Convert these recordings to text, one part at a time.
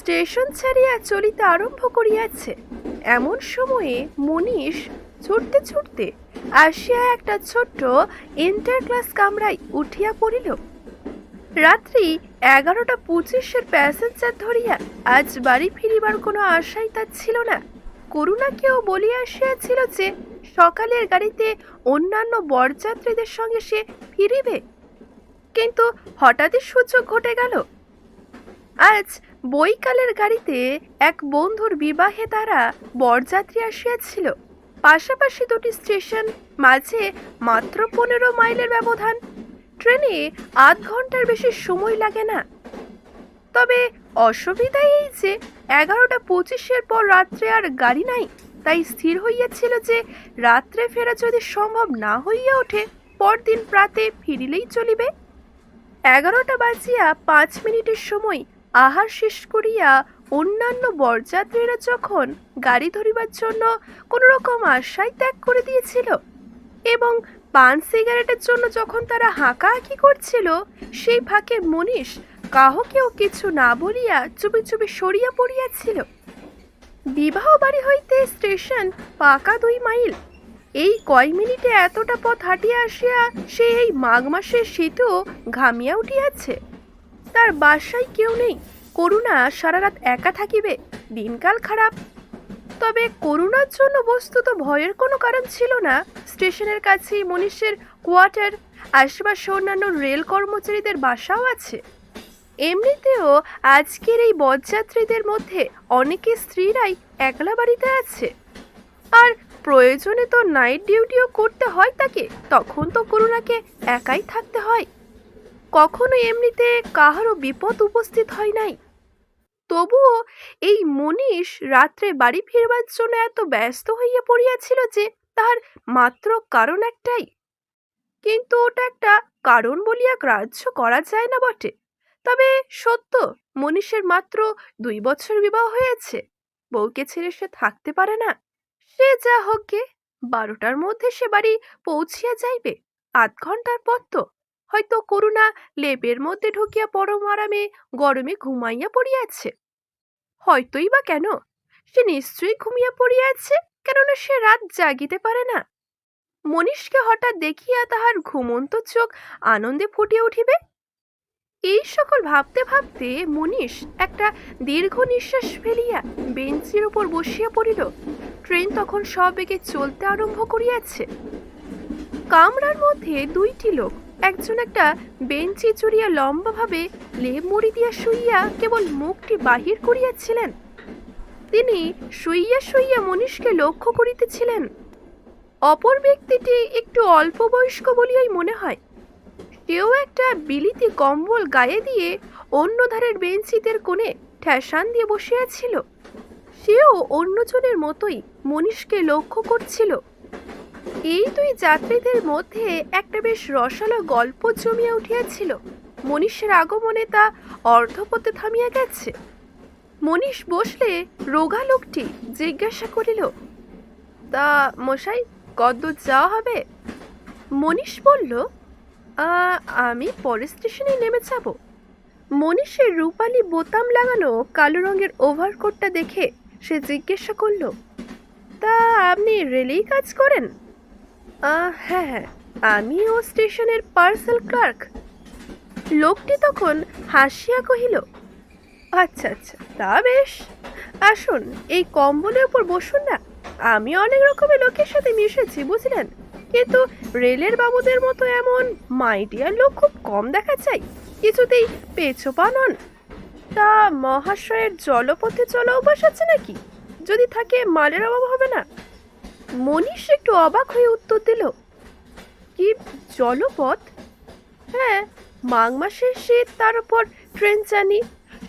Station ছাড়িয়া চলিতে আরম্ভ করিয়াছে। এমন সময়ে মনীষ ছুটতে ছুটতে আসিয়া একটা ছোট্ট ইন্টার ক্লাস কামরায় উঠিয়া পড়িল। রাত্রি এগারোটা পঁচিশের প্যাসেঞ্জার ধরিয়া আজ বাড়ি ফিরিবার কোনো আশাই তার ছিল না। করুণাকেও বলিয়া আসিয়াছিল যে সকালের গাড়িতে অন্যান্য বরযাত্রীদের সঙ্গে সে ফিরিবে। কিন্তু হঠাৎই সূচক ঘটে গেল। আজ বৈকালের গাড়িতে এক বন্ধুর বিবাহে তারা বরযাত্রী আসিয়াছিল। পাশাপাশি দুটি স্টেশন মাঝে মাত্র পনেরো মাইলের ব্যবধান। ট্রেনে আধ ঘণ্টার বেশি সময় লাগে না। তবে অসুবিধা এই যে এগারোটা পঁচিশের পর রাত্রে আর গাড়ি নাই, তাই স্থির হইয়াছিল যে রাত্রে ফেরা যদি সম্ভব না হইয়া ওঠে, পরদিন প্রাতে ফিরিলেই চলিবে। এগারোটা বাজিয়া পাঁচ মিনিটের সময় আহার শেষ করিয়া অন্যান্য বরযাত্রীরা যখন গাড়ি ধরিবার জন্য কোনো রকম আশাই ত্যাগ করে দিয়েছিল এবং পান সিগারেটের জন্য যখন তারা হাঁকাহাঁকি করছিল, সেই ফাঁকে মনীষ কাহকেও কিছু না বলিয়া চুপি চুপি সরিয়া পড়িয়াছিল। বিবাহ বাড়ি হইতে স্টেশন পাকা দুই মাইল। এই কয় মিনিটে এতটা পথ হাঁটিয়া আসিয়া সে এই মাঘ মাসের শীতও ঘামিয়া উঠিয়াছে। তার বাসায় কেউ নেই। করুণা সারা রাত একা থাকিবে, দিনকাল খারাপ। তবে করুণার জন্য বস্তুত ভয়ের কোনো কারণ ছিল না। স্টেশনের কাছেই মনীষের কোয়ার্টার, আশেপাশে অন্যান্য রেল কর্মচারীদের বাসাও আছে। এমনিতেও আজকের এই বরযাত্রীদের মধ্যে অনেকে স্ত্রীরাই একলা বাড়িতে আছে। আর প্রয়োজনে তো নাইট ডিউটিও করতে হয় তাকে, তখন তো করুণাকে একাই থাকতে হয়। কখনো এমনিতে কাহারও বিপদ উপস্থিত হয় নাই। তবুও এই মনীষ রাত্রে বাড়ি ফিরবার জন্য এত ব্যস্ত হইয়া পড়িয়াছিল যে তার মাত্র কারণ একটাই। কিন্তু ওটা একটা কারণ বলিয়া গ্রাহ্য করা যায় না বটে। তবে সত্য, মনীষের মাত্র দুই বছর বিবাহ হয়েছে। বউকে ছেড়ে সে থাকতে পারে না। সে যা হোক গে, বারোটার মধ্যে সে বাড়ি পৌঁছিয়া যাইবে। আধ ঘণ্টার পর তো। হয়তো করুণা লেপের মধ্যে ঢুকিয়া পরম আরামে গরমে ঘুমাইয়া পড়িয়াছে। হয়তোই বা কেন? সে নিশ্চয়ই ঘুমিয়া পড়িয়াছে, কেননা সে রাত জাগিতে পারে না। মনীষকে হঠাৎ দেখিয়া তাহার ঘুমন্ত চোখ আনন্দে ফুটিয়া উঠিবে। এই সকল ভাবতে ভাবতে মনীষ একটা দীর্ঘ নিঃশ্বাস ফেলিয়া বেঞ্চির উপর বসিয়া পড়িল। ট্রেন তখন সবেগে চলতে আরম্ভ করিয়াছে। কামরার মধ্যে দুইটি লোক একজন একটা বেঞ্চি চড়িয়া লম্বাভাবে লেপ মুড়ি দিয়া শুইয়া কেবল মুখটি বাহির করিয়াছিলেন। তিনি শুইয়া শুইয়া মনীষকে লক্ষ্য করিতেছিলেন। অপর ব্যক্তিটি একটু অল্প বয়স্ক বলিয়াই মনে হয়। সেও একটা বিলিতি কম্বল গায়ে দিয়ে অন্য ধারের বেঞ্চিতের কোণে ঠ্যাসান দিয়ে বসিয়াছিল সেও অন্যজনের মতোই মনীষকে লক্ষ্য করছিল। এই দুই যাত্রীদের মধ্যে একটা বেশ রসালো গল্প জমিয়া উঠিয়াছিল। মনীষের আগমনে তা অর্ধপথে থামিয়া গেছে। মনীষ বসলে রোগা লোকটি জিজ্ঞাসা করিল, তা মশাই কদ্দূর যাওয়া হবে? মনীষ বলল আমি পরের স্টেশনে নেমে যাব। মনীষের রূপালি বোতাম লাগানো কালো রঙের ওভারকোটটা দেখে সে জিজ্ঞাসা করল, তা আপনি রেলেই কাজ করেন? হ্যাঁ হ্যাঁ। আমি ও স্টেশনের পার্সেল ক্লার্ক। লোকটি তখন হাসিয়া কহিল আচ্ছা আচ্ছা তা বেশ। আসুন, এই কম্বলের উপর বসুন না। আমি অনেক রকমের লোকের সাথে মিশেছি, বুঝলেন? কিন্তু রেলের বাবুদের মতো এমন মাইডিয়ার লোক খুব কম দেখা যায়। কিছুতেই পেছোপা নন। তা মহাশয়ের জলপথে চলা অভ্যাস আছে নাকি? যদি থাকে, মালের অভাব হবে না? মনীষ একটু অবাক হয়ে উত্তর দিল, কি জলপথ? হ্যাঁ মাঘ মাসের শীত তার উপর ট্রেন জানি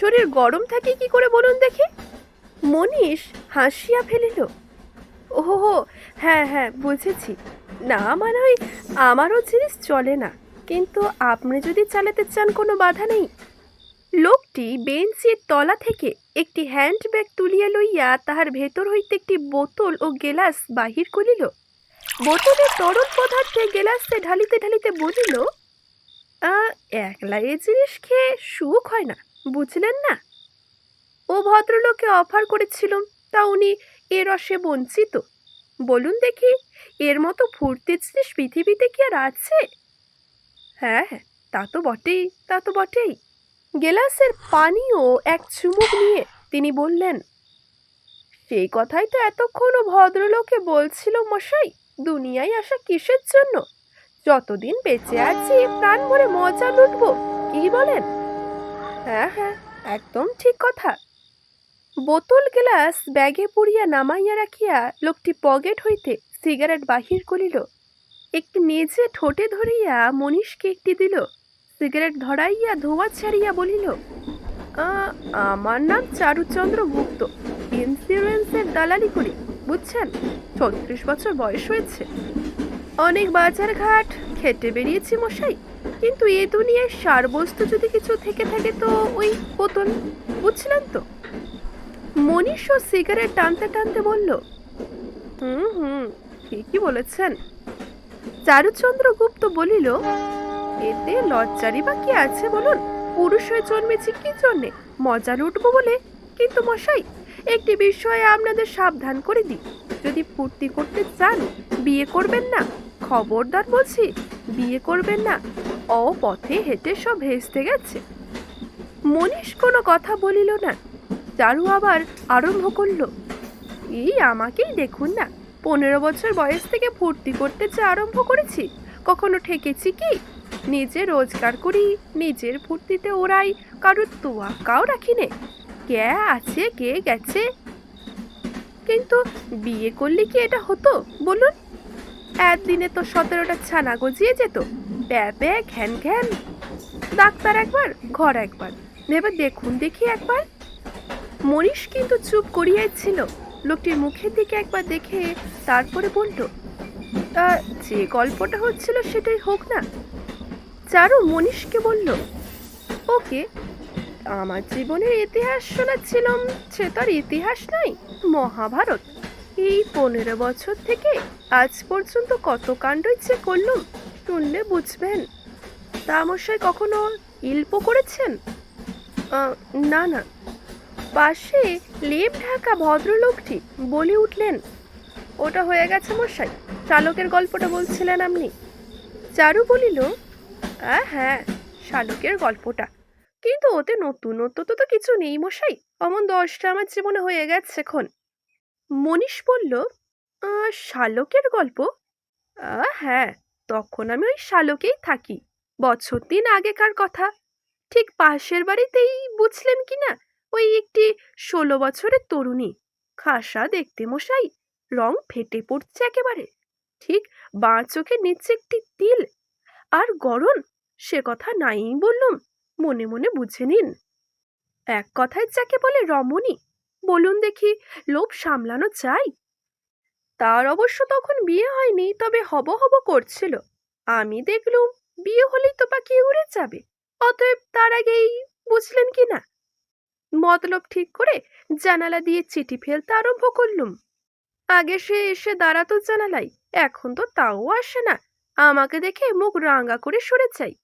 শরীর গরম থাকে কি করে বলুন দেখি? মনীষ হাসিয়া ফেলিল, ওহো হ্যাঁ হ্যাঁ বুঝেছি। না মানে ওই আমারও জিনিস চলে না। কিন্তু আপনি যদি চালাতে চান কোনো বাধা নেই লোকটি বেঞ্চের তলা থেকে একটি হ্যান্ডব্যাগ তুলিয়া লইয়া তাহার ভেতর হইতে একটি বোতল ও গেলাস বাহির করিল। বোতলের তরল পদার্থে গেলাসে ঢালিতে ঢালিতে বলিল "আ, একলা এ জিনিস খেয়ে সুখ হয় না বুঝলেন না? ও ভদ্রলোকে অফার করেছিলাম তা উনি এ রসে বঞ্চিত। বলুন দেখি এর মতো ফুর্তির জিনিস পৃথিবীতে কি আর আছে? হ্যাঁ হ্যাঁ তা তো বটেই তা তো বটেই। গেলাসের পানিও এক চুমুক নিয়ে তিনি বললেন, সেই কথাই তো এতক্ষণ ভদ্রলোকে বলছিল মশাই, দুনিয়ায় আসা কিসের জন্য? যতদিন বেঁচে আছি, প্রাণ ভরে মজা লুটবো, কি বলেন? হ্যাঁ হ্যাঁ একদম ঠিক কথা। বোতল গ্লাস ব্যাগে পুড়িয়া নামাইয়া রাখিয়া লোকটি পকেট হইতে সিগারেট বাহির করিল। একটি নিজে ঠোঁটে ধরিয়া মনীষকে একটি দিল। সিগারেট ধরাইয়া, ধোঁয়া ছাড়িয়া বলিল আমার নাম চারুচন্দ্র গুপ্ত। ইন্স্যুরেন্সের দালালি করি, বুঝছেন? ছত্রিশ বছর বয়স হয়েছে। অনেক বাজার ঘাট খেটে বেরিয়েছি মশাই। কিন্তু এ দুনিয়ায় সার বস্তু যদি কিছু থেকে থাকে তো ওই বোতল, বুঝলেন তো? মনীষ ও সিগারেট টানতে টানতে বলল, হুম হুম, ঠিকই বলেছেন। চারুচন্দ্র গুপ্ত বলিল এতে লজ্জারই বা কি আছে বলুন? পুরুষ হয়ে জন্মেছি কি জন্যে? মজা লুটবো বলে? কিন্তু মশাই, একটি বিষয়ে আপনাদের সাবধান করে দিই। যদি ফুর্তি করতে চান, বিয়ে করবেন না। খবরদার বলছি, বিয়ে করবেন না। ও পথে হেঁটে সব ভেস্তে গেছে। মনীষ কোনো কথা বলিল না। চারু আবার আরম্ভ করল, এই আমাকেই দেখুন না। পনেরো বছর বয়স থেকে ফুর্তি করতে যে আরম্ভ করেছি, কখনো ঠেকেছি কি? নিজে রোজগার করি, নিজের ফুর্তিতে ওরাই কারোর তোয়াক্কাও রাখি নে। কে আছে, কে গেছে? কিন্তু বিয়ে করলে কি এটা হতো, বলুন? একদিনে তো সতেরোটা ছানা গজিয়ে যেত ব্যাপে ঘ্যান ঘ্যান। ডাক্তার একবার, ঘর একবার ভেবে দেখুন দেখি একবার। মনীষ কিন্তু চুপ করিয়াছিল লোকটির মুখের দিকে একবার দেখে তারপরে বলল যে গল্পটা হচ্ছিল সেটাই হোক না চারু মনীষকে বলল, ওকে, আমার জীবনের ইতিহাস শোনাচ্ছিলাম, সে তার ইতিহাস নাই মহাভারত। এই পনেরো বছর থেকে আজ পর্যন্ত কত কাণ্ডই যে করলুম, শুনলে বুঝবেন। তা মশাই কখনো ইল্প করেছেন? না না। পাশে লেপ ঢাকা ভদ্রলোকটি বলে উঠলেন, ওটা হয়ে গেছে মশাই, চালকের গল্পটা বলছিলেন আপনি। চারু বলিল "আহ, হ্যাঁ শালকের গল্পটা। কিন্তু ওতে নতুনত্ব তো তো কিছু নেই মশাই। অমন দশটা আমার জীবনে হয়ে গেছে এখন। মনীষ বলল শালকের গল্প? হ্যাঁ তখন আমি ওই শালকেই থাকি বছর দিন আগেকার কথা। ঠিক পাশের বাড়িতেই বুঝলেন কি না ওই একটি ষোলো বছরের তরুণী। খাসা দেখতে মশাই রং ফেটে পড়ছে একেবারে। ঠিক বাঁ চোখের নিচে একটি তিল আর গরম সে কথা নাই বললুম। মনে মনে বুঝে নিন। এক কথায় যাকে বলে রমণী, বলুন দেখি লোভ সামলানো চাই? তার অবশ্য তখন বিয়ে হয়নি, তবে হব হব করছিল। আমি দেখলুম বিয়ে হলেই তো পাখি উড়ে যাবে, অতএব তার আগেই বুঝলেন কি না? মতলব ঠিক করে জানালা দিয়ে চিঠি ফেলতে আরম্ভ করলুম। আগে সে এসে দাঁড়াতো জানালাই এখন তো তাও আসে না। আমাকে দেখে মুখ রাঙা করে সরে চাই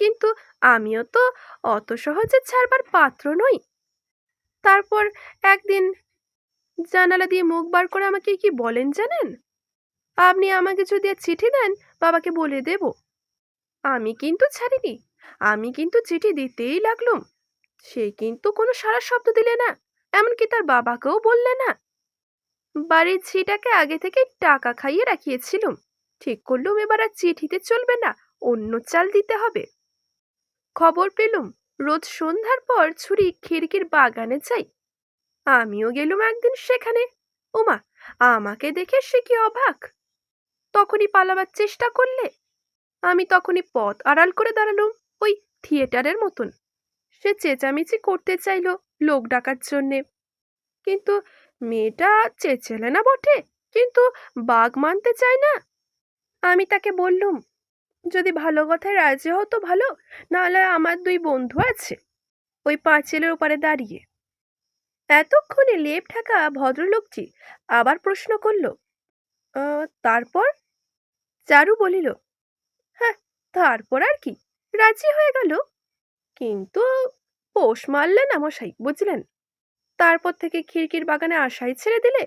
কিন্তু আমিও তো অত সহজে ছাড়বার পাত্র নই। তারপর একদিন জানালা দিয়ে মুখ বার করে আমাকে কি বলেন জানেন? আপনি আমাকে যদি চিঠি দেন, বাবাকে বলে দেব। আমি কিন্তু ছাড়িনি। আমি কিন্তু চিঠি দিতেই লাগলুম। সে কিন্তু কোনো সারা শব্দ দিলে না, এমনকি তার বাবাকেও বললে না। বাড়ির ছিটাকে আগে থেকে টাকা খাইয়ে রাখিয়েছিলুম। ঠিক করলুম এবার আর চিঠিতে চলবে না, অন্য চাল দিতে হবে। খবর পেলুম, রোজ সন্ধ্যার পর ছুরি খিড়কির বাগানে যাই। আমিও গেলুম একদিন সেখানে। ওমা আমাকে দেখে সে কি অবাক। তখনই পালাবার চেষ্টা করলে। আমি তখনই পথ আড়াল করে দাঁড়ালুম, ওই থিয়েটারের মতন। সে চেঁচামেচি করতে চাইলো লোক ডাকার জন্যে। কিন্তু মেয়েটা চেঁচেলে না বটে, কিন্তু বাঘ মানতে চায় না। আমি তাকে বললুম, যদি ভালো কথায় রাজি হতো ভালো, নাহলে আমার দুই বন্ধু আছে। ওই পাঁচিলের ওপারে দাঁড়িয়ে। এতক্ষণে লেপ ঢাকা ভদ্রলোকটি আবার প্রশ্ন করল তারপর? চারু বলিল হ্যাঁ তারপর আর কি, রাজি হয়ে গেল। কিন্তু পোষ মারলেন মশাই, বুঝলেন? তারপর থেকে খিড়কির বাগানে আশাই ছেড়ে দিলে,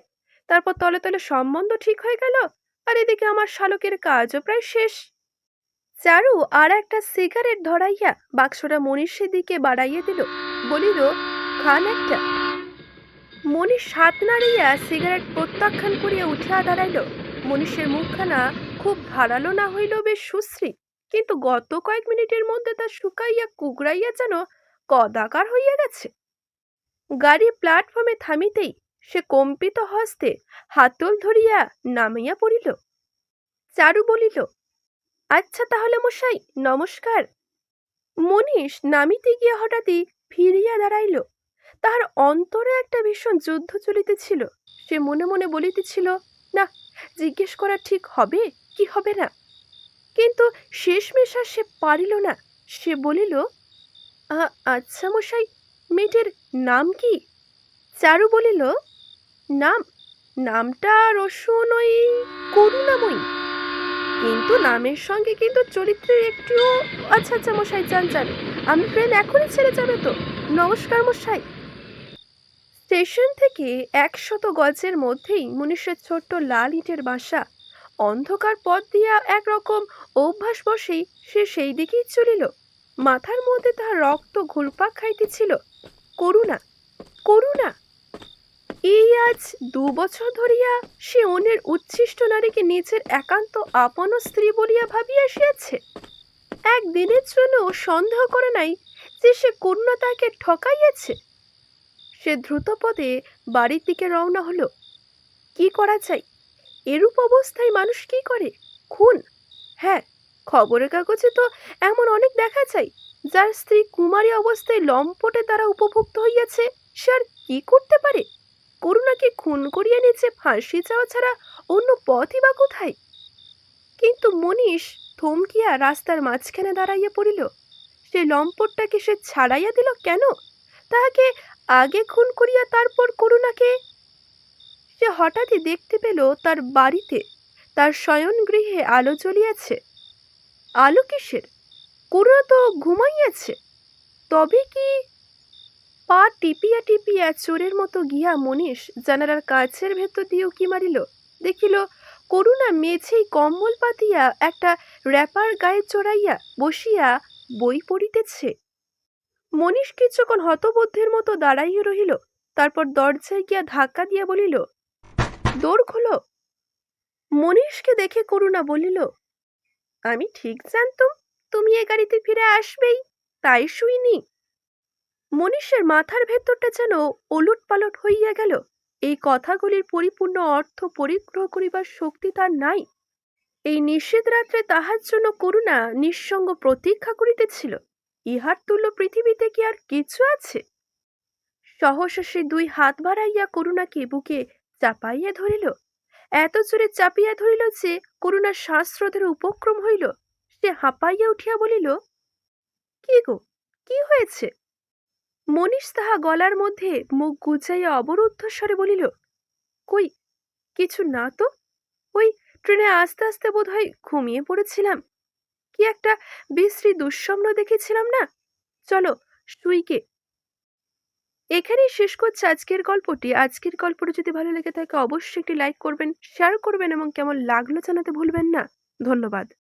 তারপর তলে তলে সম্বন্ধ ঠিক হয়ে গেল আর এদিকে আমার শালকের কাজও প্রায় শেষ। চারু আর একটা সিগারেট ধরাইয়া বাক্সটা মনীষের দিকে বাড়াইয়া দিল, বলিল, খান একটা। মনীষ হাত নাড়িয়া সিগারেট প্রত্যাখ্যান করিয়া উঠিয়া দাঁড়াইল। মনীষের মুখখানা খুব ধারালো না হইল বেশ সুশ্রী, কিন্তু গত কয়েক মিনিটের মধ্যে তা শুকাইয়া কুকড়াইয়া যেন কদাকার হইয়া গেছে। গাড়ি প্ল্যাটফর্মে থামিতেই সে কম্পিত হস্তে হাতল ধরিয়া নামিয়া পড়িল। চারু বলিল আচ্ছা তাহলে মশাই, নমস্কার। মনীষ নামিতে গিয়া হঠাৎই ফিরিয়া দাঁড়াইল। তাহার অন্তরে একটা ভীষণ যুদ্ধ চলিতেছিল। সে মনে মনে বলিতেছিল, না, জিজ্ঞেস করা ঠিক হবে? কি হবে না? কিন্তু শেষমেশ আর সে পারিল না। সে বলিল, "আ- আচ্ছা মশাই, মেয়েটির নাম কি? চারু বলিল নাম, নামটা রসুন ওই করুণাময়ী। কিন্তু নামের সঙ্গে কিন্তু চরিত্রের একটিও আচ্ছা আচ্ছা মশাই, যান যান। আমি ট্রেন এখনই ছেড়ে যাবে তো। নমস্কার মশাই। স্টেশন থেকে একশত গজের মধ্যেই মনীষের ছোট্ট লাল ইটের বাসা। অন্ধকার পথ দিয়া একরকম অভ্যাস বসেই সে সেই দিকেই চলিল। মাথার মধ্যে তাহার রক্ত ঘুরপাক খাইতেছিল। করুণা করুণা! এই আজ দু বছর ধরিয়া সে অন্যের উচ্ছিষ্ট নারীকে নিজের একান্ত আপন স্ত্রী বলিয়া ভাবিয়া আসিয়াছে। একদিনের জন্য সন্দেহ করে নাই যে সে করুণা তাকে ঠকাইয়াছে। সে দ্রুতপদে বাড়ির দিকে রওনা হলো। কি করা যায়? এরূপ অবস্থায় মানুষ কি করে? খুন? হ্যাঁ খবরের কাগজে তো এমন অনেক দেখা যায়, যার স্ত্রী কুমারী অবস্থায় লম্পটে দ্বারা উপভুক্ত হইয়াছে, সে আর কি করতে পারে? করুণাকে খুন করিয়া নিচে ফাঁসি যাওয়া ছাড়া অন্য পথই বা কোথায়? কিন্তু মনীষ থমকিয়া রাস্তার মাঝখানে দাঁড়াইয়া পড়িল। সে লম্পটটাকে সে ছাড়াইয়া দিল কেন? তাহাকে আগে খুন করিয়া তারপর করুণাকে? সে হঠাৎই দেখতে পেল তার বাড়িতে তার শয়ন গৃহে আলো জ্বলিয়াছে। আলো কিসের? করুণা তো ঘুমাইয়াছে। তবে কি পা টিপিয়া টিপিয়া চোরের মতো গিয়া মনীষ জানালার কাছের ভেতর দিয়ে উকি মারিল? দেখিল, করুণা মেঝেই কম্বল পাতিয়া একটা র্যাপার গায়ে চড়াইয়া বসিয়া বই পড়িতেছে। মনীষ কিছুক্ষণ হতবুদ্ধির মতো দাঁড়াইয়া রহিল, তারপর দরজায় গিয়া ধাক্কা দিয়া বলিল, দৌড় খোলো। মনীষকে দেখে করুণা বলিল, আমি ঠিক জানতুম, তুমি এ গাড়িতে ফিরে আসবেই, তাই শুইনি। মনীষের মাথার ভেতরটা যেন ওলট পালট হইয়া গেল। এই কথাগুলির পরিপূর্ণ অর্থ পরিগ্রহ করিবার শক্তি তার নাই। এই নিষেধ রাত্রে তাহার জন্য করুণা নিঃসঙ্গ প্রতীক্ষা করিতেছিল। ইহার তুল্য পৃথিবীতে কি আর কিছু আছে? সহসা দুই হাত বাড়াইয়া করুণাকে বুকে চাপাইয়া ধরিল। এত জোরে চাপিয়া ধরিল যে করুণার শ্বাসরোধের উপক্রম হইল। সে হাঁপাইয়া উঠিয়া বলিল, কি গো, কি হয়েছে? মনীষ তাহা গলার মধ্যে মুখ গুজাইয়া অবরুদ্ধ স্বরে বলিল, কই, কিছু না তো? ওই ট্রেনে আস্তে আস্তে বোধহয় ঘুমিয়ে পড়েছিলাম। কি একটা বিশ্রী দুঃস্বপ্ন দেখেছিলাম না? চলো, শুইকে। এখানেই শেষ করছে আজকের গল্পটি। আজকের গল্পটি যদি ভালো লেগে থাকে, অবশ্যই একটি লাইক করবেন শেয়ার করবেন এবং কেমন লাগল জানাতে ভুলবেন না। ধন্যবাদ।